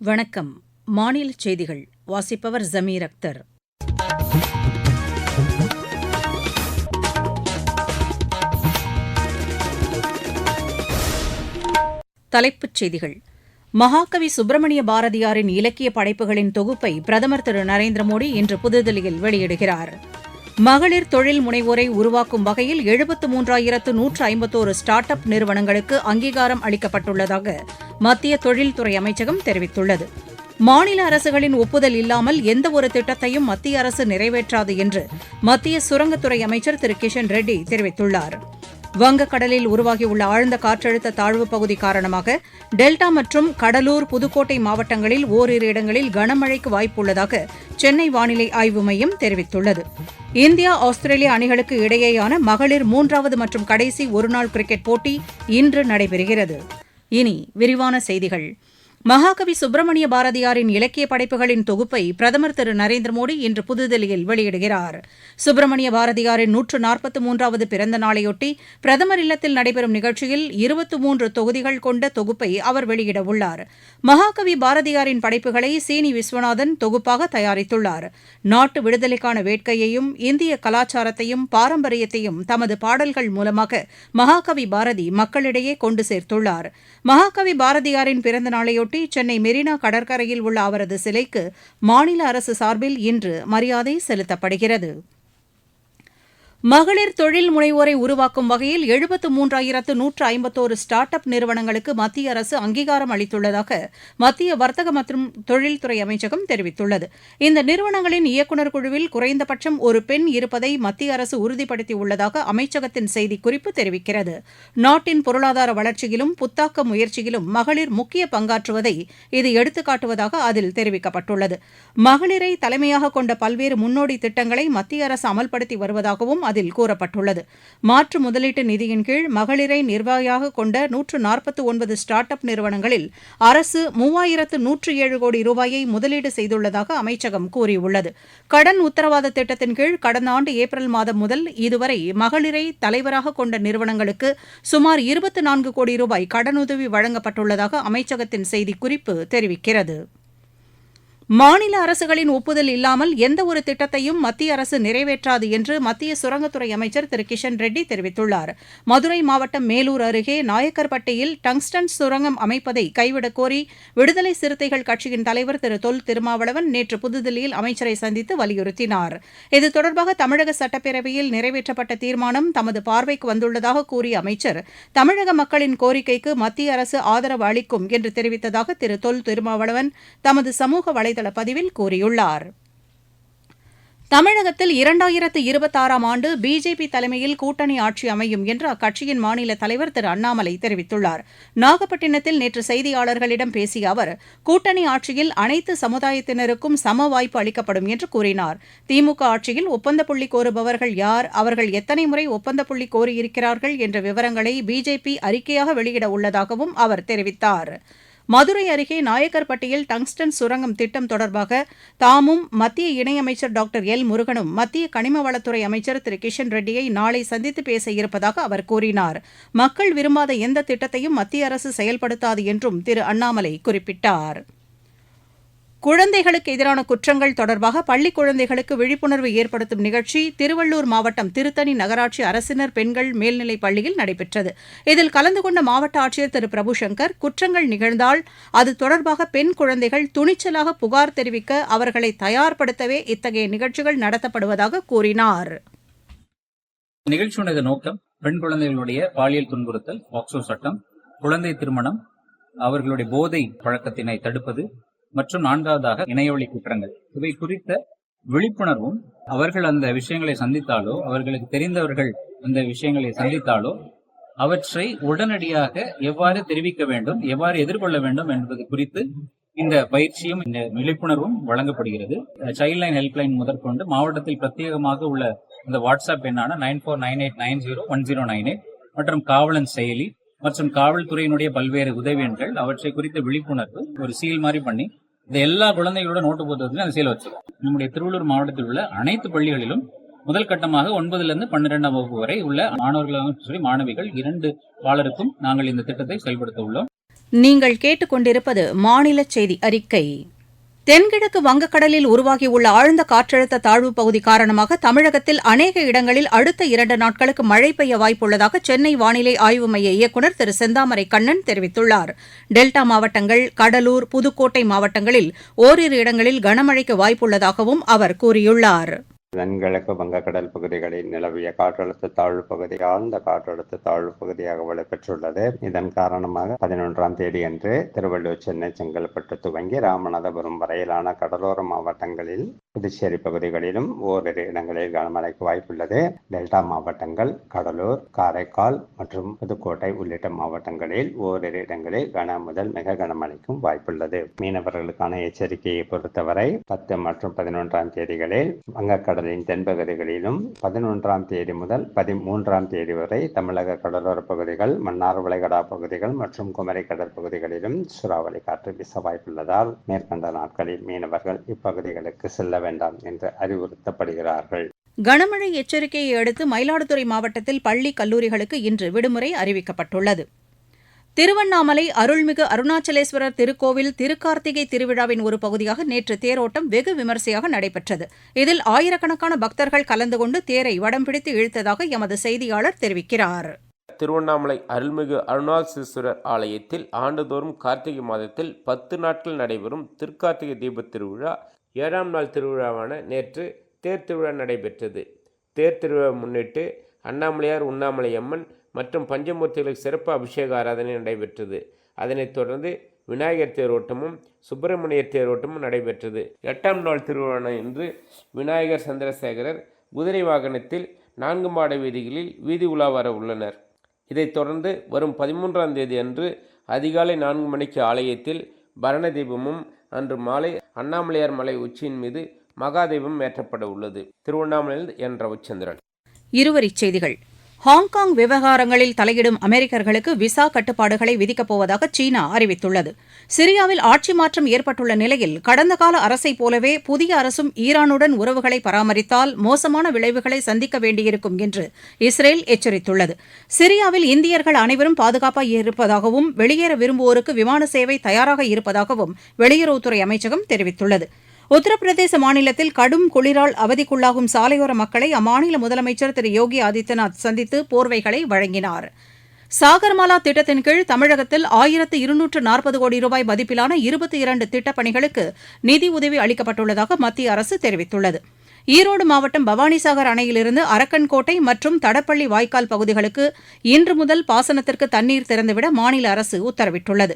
வணக்கம். மாநில செய்திகள். வாசிப்பவர் ஜமீர் அக்தர். தலைப்புச் செய்திகள். மகாகவி சுப்பிரமணிய பாரதியாரின் இலக்கிய படைப்புகளின் தொகுப்பை பிரதமர் திரு நரேந்திர மோடி இன்று புதுதில்லியில் வெளியிடுகிறார். மகளிர் தொழில் முனைவோரை உருவாக்கும் வகையில் எழுபத்து மூன்றாயிரத்து நூற்று ஐம்பத்தோரு ஸ்டார்ட் அப் நிறுவனங்களுக்கு அங்கீகாரம் அளிக்கப்பட்டுள்ளதாக மத்திய தொழில்துறை அமைச்சகம் தெரிவித்துள்ளது. மாநில அரசுகளின் ஒப்புதல் இல்லாமல் எந்தவொரு திட்டத்தையும் மத்திய அரசு நிறைவேற்றாது என்று மத்திய சுரங்கத்துறை அமைச்சர் திரு கிஷன் ரெட்டி தெரிவித்துள்ளார். வங்கக்கடலில் உருவாகியுள்ள ஆழ்ந்த காற்றழுத்த தாழ்வுப் பகுதி காரணமாக டெல்டா மற்றும் கடலூர் புதுக்கோட்டை மாவட்டங்களில் ஓரிரு இடங்களில் கனமழைக்கு வாய்ப்புள்ளதாக சென்னை வானிலை ஆய்வு மையம் தெரிவித்துள்ளது. இந்தியா ஆஸ்திரேலியா அணிகளுக்கு இடையேயான மகளிர் மூன்றாவது மற்றும் கடைசி ஒருநாள் கிரிக்கெட் போட்டி இன்று நடைபெறுகிறது. இனி விரிவான செய்திகள். மகாகவி சுப்பிரமணிய பாரதியாரின் இலக்கிய படைப்புகளின் தொகுப்பை பிரதமர் திரு நரேந்திர மோடி இன்று புதுதில்லியில் வெளியிடுகிறார். சுப்பிரமணிய பாரதியாரின் நூற்று நாற்பத்து மூன்றாவது பிறந்த நாளையொட்டி பிரதமர் இல்லத்தில் நடைபெறும் நிகழ்ச்சியில் இருபத்து மூன்று தொகுதிகள் கொண்ட தொகுப்பை அவர் வெளியிடவுள்ளார் மகாகவி பாரதியாரின் படைப்புகளை சீனி விஸ்வநாதன் தொகுப்பாக தயாரித்துள்ளார். நாட்டு விடுதலைக்கான வேட்கையையும் இந்திய கலாச்சாரத்தையும் பாரம்பரியத்தையும் தமது பாடல்கள் மூலமாக மகாகவி பாரதி மக்களிடையே கொண்டு சேர்த்துள்ளார். மகாகவி பாரதியாரின் பிறந்த நாளையொட்டி சென்னை மெரினா கடற்கரையில் உள்ள அவரது சிலைக்கு மாநில அரசு சார்பில் இன்று மரியாதை செலுத்தப்படுகிறது. மகளிர் தொழில் முனைவோரை உருவாக்கும் வகையில் எழுபத்து மூன்றாயிரத்து நூற்று ஐம்பத்தோரு ஸ்டார்ட் அப் நிறுவனங்களுக்கு மத்திய அரசு அங்கீகாரம் அளித்துள்ளதாக மத்திய வர்த்தக மற்றும் தொழில்துறை அமைச்சகம் தெரிவித்துள்ளது. இந்த நிறுவனங்களின் இயக்குநர் குழுவில் குறைந்தபட்சம் ஒரு பெண் இருப்பதை மத்திய அரசு உறுதிப்படுத்தியுள்ளதாக அமைச்சகத்தின் செய்திக்குறிப்பு தெரிவிக்கிறது. நாட்டின் பொருளாதார வளர்ச்சியிலும் புத்தாக்க முயற்சியிலும் மகளிர் முக்கிய பங்காற்றுவதை இது எடுத்துக்காட்டுவதாக அதில் தெரிவிக்கப்பட்டுள்ளது. மகளிரை தலைமையாக கொண்ட பல்வேறு முன்னோடி திட்டங்களை மத்திய அரசு அமல்படுத்தி வருவதாகவும் அதில் கூறப்பட்டுள்ளது. மாற்று முதலீட்டு நிதியின் கீழ் மகளிரை நிர்வாகியாக கொண்ட நூற்று நாற்பத்து ஒன்பது ஸ்டார்ட் அப் நிறுவனங்களில் அரசு மூவாயிரத்து நூற்று ஏழு கோடி ரூபாயை முதலீடு செய்துள்ளதாக அமைச்சகம் கூறியுள்ளது. கடன் உத்தரவாத திட்டத்தின் கீழ் கடந்த ஆண்டு ஏப்ரல் மாதம் முதல் இதுவரை மகளிரை தலைவராக கொண்ட நிறுவனங்களுக்கு சுமார் இருபத்து நான்கு கோடி ரூபாய் கடனுதவி வழங்கப்பட்டுள்ளதாக அமைச்சகத்தின் செய்திக்குறிப்பு தெரிவிக்கிறது. மாநில அரசுகளின் ஒப்புதல் இல்லாமல் எந்தவொரு திட்டத்தையும் மத்திய அரசு நிறைவேற்றாது என்று மத்திய சுரங்கத்துறை அமைச்சர் திரு கிஷன் ரெட்டி தெரிவித்துள்ளார். மதுரை மாவட்டம் மேலூர் அருகே நாயக்கர்பட்டியில் டங்ஸ்டன் சுரங்கம் அமைப்பதை கைவிடக் கோரி விடுதலை சிறுத்தைகள் கட்சியின் தலைவர் திரு தொல் திருமாவளவன் நேற்று புதுதில்லியில் அமைச்சரை சந்தித்து வலியுறுத்தினார். இது தொடர்பாக தமிழக சட்டப்பேரவையில் நிறைவேற்றப்பட்ட தீர்மானம் தமது பார்வைக்கு வந்துள்ளதாக கூறிய அமைச்சர் தமிழக மக்களின் கோரிக்கைக்கு மத்திய அரசு ஆதரவு அளிக்கும் என்று தெரிவித்ததாக திரு தொல் திருமாவளவன் தமது சமூக வலைதள பதிவில் கூறியுள்ளார். தமிழகத்தில் இரண்டாயிரத்து இருபத்தாறாம் ஆண்டு பிஜேபி தலைமையில் கூட்டணி ஆட்சி அமையும் என்று அக்கட்சியின் மாநில தலைவர் திரு அண்ணாமலை தெரிவித்துள்ளார். நாகப்பட்டினத்தில் நேற்று செய்தியாளர்களிடம் பேசிய அவர் கூட்டணி ஆட்சியில் அனைத்து சமுதாயத்தினருக்கும் சம வாய்ப்பு அளிக்கப்படும் என்று கூறினார். திமுக ஆட்சியில் ஒப்பந்த புள்ளி கோருபவர்கள் யார் அவர்கள் எத்தனை முறை ஒப்பந்த புள்ளி கோரியிருக்கிறார்கள் என்ற விவரங்களை பிஜேபி அறிக்கையாக வெளியிட உள்ளதாகவும் அவர் தெரிவித்தார். மதுரை அருகே நாயக்கர்பட்டியில் டங்ஸ்டன் சுரங்கம் திட்டம் தொடர்பாக தாமும் மத்திய இணையமைச்சர் டாக்டர் எல் முருகனும் மத்திய கனிம வளத்துறை அமைச்சர் திரு கிஷன் ரெட்டியை நாளை சந்தித்து பேச இருப்பதாக அவர் கூறினார். மக்கள் விரும்பாத எந்த திட்டத்தையும் மத்திய அரசு செயல்படுத்தாது என்றும் திரு அண்ணாமலை குறிப்பிட்டார். குழந்தைகளுக்கு எதிரான குற்றங்கள் தொடர்பாக பள்ளிக் குழந்தைகளுக்கு விழிப்புணர்வு ஏற்படுத்தும் நிகழ்ச்சி திருவள்ளூர் மாவட்டம் திருத்தணி நகராட்சி அரசினர் பெண்கள் மேல்நிலைப் பள்ளியில் நடைபெற்றது. இதில் கலந்து கொண்ட மாவட்ட ஆட்சியர் திரு. பிரபுசங்கர் குற்றங்கள் நிகழ்ந்தால் அது தொடர்பாக பெண் குழந்தைகள் துணிச்சலாக புகார் தெரிவிக்க அவர்களை தயார்படுத்தவே இத்தகைய நிகழ்ச்சிகள் நடத்தப்படுவதாக கூறினார். நிகழ்ச்சியுடைய நோக்கம் பெண் குழந்தைகளுடைய பாலியல் துன்புறுத்தல் பாக்சோ சட்டம் குழந்தை திருமணம் அவர்களுடைய போதை பழக்கத்தினை தடுப்பது மற்றும் நான்காவதாக இணையவழி குற்றங்கள். இவை குறித்த விழிப்புணர்வும் அவர்கள் அந்த விஷயங்களை சந்தித்தாலோ அவர்களுக்கு தெரிந்தவர்கள் அந்த விஷயங்களை சந்தித்தாலோ அவற்றை உடனடியாக எவ்வாறு தெரிவிக்க வேண்டும் எவ்வாறு எதிர்கொள்ள வேண்டும் என்பது குறித்து இந்த பயிற்சியும் இந்த விழிப்புணர்வும் வழங்கப்படுகிறது. சைல்ட் லைன் ஹெல்ப்லைன் முதற்கொண்டு மாவட்டத்தில் பிரத்யேகமாக உள்ள இந்த வாட்ஸ்அப் எண்ணான nine four nine eight nine zero one zero nine eight மற்றும் காவலன் செயலி மற்றும் காவல்துறையினுடைய பல்வேறு உதவி எண்கள் அவற்றை குறித்த விழிப்புணர்வு ஒரு சீல் மாதிரி பண்ணி இந்த எல்லா குழந்தைகளோட நோட்டு புத்தகத்திலும் அந்த சீல் வச்சிருக்கோம். நம்முடைய திருவள்ளூர் மாவட்டத்தில் உள்ள அனைத்து பள்ளிகளிலும் முதல் கட்டமாக ஒன்பதுல இருந்து பன்னிரெண்டாம் வகுப்பு வரை உள்ள மாணவர்களாக மாணவிகள் இரண்டு பாலருக்கும் நாங்கள் இந்த திட்டத்தை செயல்படுத்த உள்ளோம். நீங்கள் கேட்டுக்கொண்டிருப்பது மாநில செய்தி அறிக்கை. தென்கிழக்கு வங்கக்கடலில் உருவாகியுள்ள ஆழ்ந்த காற்றழுத்த தாழ்வுப் பகுதி காரணமாக தமிழகத்தில் அநேக இடங்களில் அடுத்த இரண்டு நாட்களுக்கு மழை பெய்ய வாய்ப்புள்ளதாக சென்னை வானிலை ஆய்வு மைய இயக்குநர் திரு செந்தாமரை கண்ணன் தெரிவித்துள்ளார். டெல்டா மாவட்டங்கள் கடலூர் புதுக்கோட்டை மாவட்டங்களில் ஓரிரு இடங்களில் கனமழைக்கு வாய்ப்புள்ளதாகவும் அவர் கூறியுள்ளார். தென்கிழக்கு வங்கக்கடல் பகுதிகளில் நிலவிய காற்றழுத்த தாழ்வு பகுதி ஆழ்ந்த காற்றழுத்த தாழ்வு பகுதியாக வலுப்பெற்றுள்ளது. இதன் காரணமாக பதினொன்றாம் தேதி அன்று திருவள்ளூர் சென்னை செங்கல்பட்டு துவங்கி ராமநாதபுரம் வரையிலான கடலோர மாவட்டங்களில் புதுச்சேரி பகுதிகளிலும் ஓரிரு இடங்களில் கனமழைக்கு வாய்ப்புள்ளது. டெல்டா மாவட்டங்கள் கடலூர் காரைக்கால் மற்றும் புதுக்கோட்டை உள்ளிட்ட மாவட்டங்களில் ஓரிரு இடங்களில் கன முதல் மிக கனமழைக்கும் வாய்ப்புள்ளது. மீனவர்களுக்கான எச்சரிக்கையை பொறுத்தவரை பத்து மற்றும் பதினொன்றாம் தேதிகளில் வங்கக்கடல் கடலின் தென்பகுதிகளிலும் பதினொன்றாம் தேதி முதல் பதிமூன்றாம் தேதி வரை தமிழக கடலோர பகுதிகள் மன்னார் வளைகடா பகுதிகள் மற்றும் குமரி கடற்பகுதிகளிலும் சூறாவளி காற்று வீச வாய்ப்புள்ளதால் மேற்கண்ட நாட்களில் மீனவர்கள் இப்பகுதிகளுக்கு செல்ல வேண்டாம் என்று அறிவுறுத்தப்படுகிறார்கள். கனமழை எச்சரிக்கையை அடுத்து மயிலாடுதுறை மாவட்டத்தில் பள்ளி கல்லூரிகளுக்கு இன்று விடுமுறை அறிவிக்கப்பட்டுள்ளது. திருவண்ணாமலை அருள்மிகு அருணாச்சலேஸ்வரர் திருக்கோவில் திருக்கார்த்திகை திருவிழாவின் ஒரு பகுதியாக நேற்று தேரோட்டம் வெகு விமரிசையாக நடைபெற்றது. இதில் ஆயிரக்கணக்கான பக்தர்கள் கலந்து கொண்டு தேரை வடம் பிடித்து இழுத்ததாக எமது செய்தியாளர் தெரிவிக்கிறார். திருவண்ணாமலை அருள்மிகு அருணாசீஸ்வரர் ஆலயத்தில் ஆண்டுதோறும் கார்த்திகை மாதத்தில் பத்து நாட்கள் நடைபெறும் திருக்கார்த்திகை தீபத் திருவிழா ஏழாம் நாள் திருவிழாவான நேற்று தேர் திருவிழா நடைபெற்றது. தேர் திருவிழா முன்னிட்டு அண்ணாமலையார் உண்ணாமலை அம்மன் மற்றும் பஞ்சமூர்த்திகளுக்கு சிறப்பு அபிஷேக ஆராதனை நடைபெற்றது. அதனைத் தொடர்ந்து விநாயகர் தேரோட்டமும் சுப்பிரமணியர் தேரோட்டமும் நடைபெற்றது. எட்டாம் நாள் திருவிழா என்று விநாயகர் சந்திரசேகரர் குதிரை வாகனத்தில் நான்கு மாட வீதிகளில் வீதி உலா வர உள்ளனர். இதைத் தொடர்ந்து வரும் பதிமூன்றாம் தேதி அன்று அதிகாலை நான்கு மணிக்கு ஆலயத்தில் பரண தீபமும் அன்று மாலை அண்ணாமலையார் மலை உச்சியின் மீது மகாதீபம் ஏற்றப்பட உள்ளது. திருவண்ணாமலையில் என் ரவிச்சந்திரன். இருவரிச் செய்திகள். ஹாங்காங் விவகாரங்களில் தலையிடும் அமெரிக்கர்களுக்கு விசா கட்டுப்பாடுகளை விதிக்கப் போவதாக சீனா அறிவித்துள்ளது. சிரியாவில் ஆட்சி மாற்றம் ஏற்பட்டுள்ள நிலையில் கடந்த கால அரசைப் போலவே புதிய அரசும் ஈரானுடன் உறவுகளை பராமரித்தால் மோசமான விளைவுகளை சந்திக்க வேண்டியிருக்கும் என்று இஸ்ரேல் எச்சரித்துள்ளது. சிரியாவில் இந்தியர்கள் அனைவரும் பாதுகாப்பாக இருப்பதாகவும் வெளியேற விரும்புவோருக்கு விமான சேவை தயாராக இருப்பதாகவும் வெளியுறவுத்துறை அமைச்சகம் தெரிவித்துள்ளது. உத்தரப்பிரதேச மாநிலத்தில் கடும் குளிரால் அவதிக்குள்ளாகும் சாலையோர மக்களை அம்மாநில முதலமைச்சர் திரு யோகி ஆதித்யநாத் சந்தித்து போர்வைகளை வழங்கினார். சாகர்மாலா திட்டத்தின் கீழ் தமிழகத்தில் ஆயிரத்து இருநூற்று நாற்பது கோடி ரூபாய் மதிப்பிலான இருபத்தி இரண்டு திட்டப் பணிகளுக்கு நிதி உதவி அளிக்கப்பட்டுள்ளதாக மத்திய அரசு தெரிவித்துள்ளது. ஈரோடு மாவட்டம் பவானிசாகர் அணையிலிருந்து அரக்கன்கோட்டை மற்றும் தடப்பள்ளி வாய்க்கால் பகுதிகளுக்கு இன்று முதல் பாசனத்திற்கு தண்ணீர் திறந்துவிட மாநில அரசு உத்தரவிட்டுள்ளது.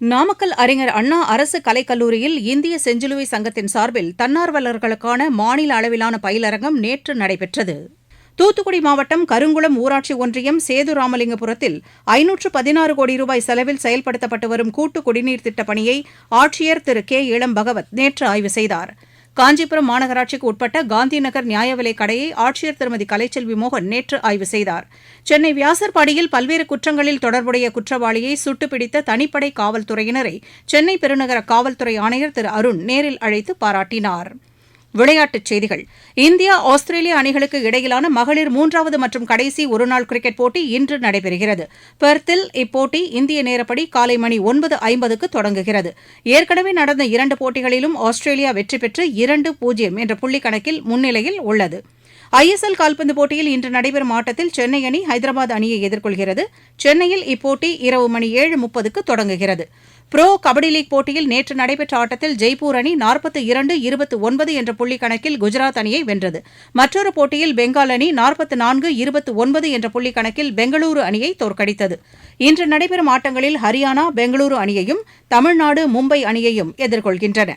நாமக்கல் அறிஞர் அண்ணா அரசு கலைக்கல்லூரியில் இந்திய செஞ்சிலுவை சங்கத்தின் சார்பில் தன்னார்வலர்களுக்கான மாநில அளவிலான பயிலரங்கம் நேற்று நடைபெற்றது. தூத்துக்குடி மாவட்டம் கருங்குளம் ஊராட்சி ஒன்றியம் சேதுராமலிங்கபுரத்தில் ஐநூற்று பதினாறு கோடி ரூபாய் செலவில் செயல்படுத்தப்பட்டு வரும் கூட்டு குடிநீர் திட்டப் பணியை ஆட்சியர் திரு கே இளம் பகவத் நேற்று ஆய்வு செய்தார். காஞ்சிபுரம் மாநகராட்சிக்கு உட்பட்ட காந்திநகர் நகர் நியாயவிலைக் கடையை ஆட்சியர் திருமதி கலைச்செல்வி மோகன் நேற்று ஆய்வு செய்தார். சென்னை வியாசர்பாடியில் பல்வேறு குற்றங்களில் தொடர்புடைய குற்றவாளியை சுட்டுப்பிடித்த தனிப்படை காவல்துறையினரை சென்னை பெருநகர காவல்துறை ஆணையர் திரு அருண் நேரில் அழைத்து பாராட்டினார். விளையாட்டுச் செய்திகள். இந்தியா ஆஸ்திரேலிய அணிகளுக்கு இடையிலான மகளிர் மூன்றாவது மற்றும் கடைசி ஒருநாள் கிரிக்கெட் போட்டி இன்று நடைபெறுகிறது. பெர்த்தில் இப்போட்டி இந்திய நேரப்படி காலை மணி ஒன்பது ஐம்பதுக்கு தொடங்குகிறது. ஏற்கனவே நடந்த இரண்டு போட்டிகளிலும் ஆஸ்திரேலியா வெற்றி பெற்று இரண்டு பூஜ்ஜியம் என்ற புள்ளி கணக்கில் முன்னிலையில் உள்ளது. ஐஎஸ்எல் கால்பந்து போட்டியில் இன்று நடைபெறும் ஆட்டத்தில் சென்னை அணி ஹைதராபாத் அணியை எதிர்கொள்கிறது. சென்னையில் இப்போட்டி இரவு மணி ஏழு முப்பதுக்கு தொடங்குகிறது. புரோ கபடி லீக் போட்டியில் நேற்று நடைபெற்ற ஆட்டத்தில் ஜெய்ப்பூர் அணி நாற்பத்து இரண்டு இருபத்து ஒன்பது என்ற புள்ளி கணக்கில் குஜராத் அணியை வென்றது. மற்றொரு போட்டியில் பெங்கால் அணி நாற்பத்து நான்கு இருபத்து ஒன்பது என்ற புள்ளி கணக்கில் பெங்களூரு அணியை தோற்கடித்தது. இன்று நடைபெறும் ஆட்டங்களில் ஹரியானா பெங்களூரு அணியையும் தமிழ்நாடு மும்பை அணியையும் எதிர்கொள்கின்றன.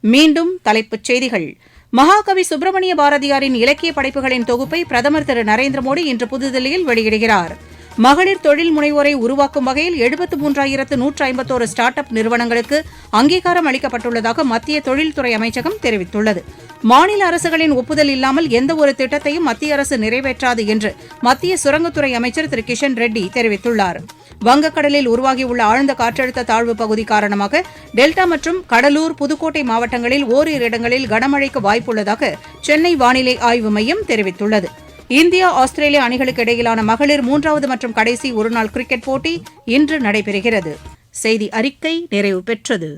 மீண்டும் தலைப்புச் செய்திகள். மகாகவி சுப்பிரமணிய பாரதியாரின் இலக்கிய படைப்புகளின் தொகுப்பை பிரதமர் திரு நரேந்திர மோடி இன்று புதுதில்லியில் வெளியிடுகிறார். மகளிர் தொழில் முனைவோரை உருவாக்கும் வகையில் எழுபத்து மூன்றாயிரத்து நூற்று ஐம்பத்தோரு ஸ்டார்ட் அப் நிறுவனங்களுக்கு அங்கீகாரம் அளிக்கப்பட்டுள்ளதாக மத்திய தொழில்துறை அமைச்சகம் தெரிவித்துள்ளது. மாநில அரசுகளின் ஒப்புதல் இல்லாமல் எந்த ஒரு திட்டத்தையும் மத்திய அரசு நிறைவேற்றாது என்று மத்திய சுரங்கத்துறை அமைச்சர் திரு கிஷன் ரெட்டி தெரிவித்துள்ளார். வங்கக்கடலில் உருவாகியுள்ள ஆழ்ந்த காற்றழுத்த தாழ்வு பகுதி காரணமாக டெல்டா மற்றும் கடலூர் புதுக்கோட்டை மாவட்டங்களில் ஓரிரு இடங்களில் கனமழைக்கு வாய்ப்புள்ளதாக சென்னை வானிலை ஆய்வு மையம் தெரிவித்துள்ளது. இந்தியா ஆஸ்திரேலியா அணிகளுக்கு இடையிலான மகளிர் மூன்றாவது மற்றும் கடைசி ஒருநாள் கிரிக்கெட் போட்டி இன்று நடைபெறுகிறது. செய்தி அறிக்கை நிறைவு பெற்றது.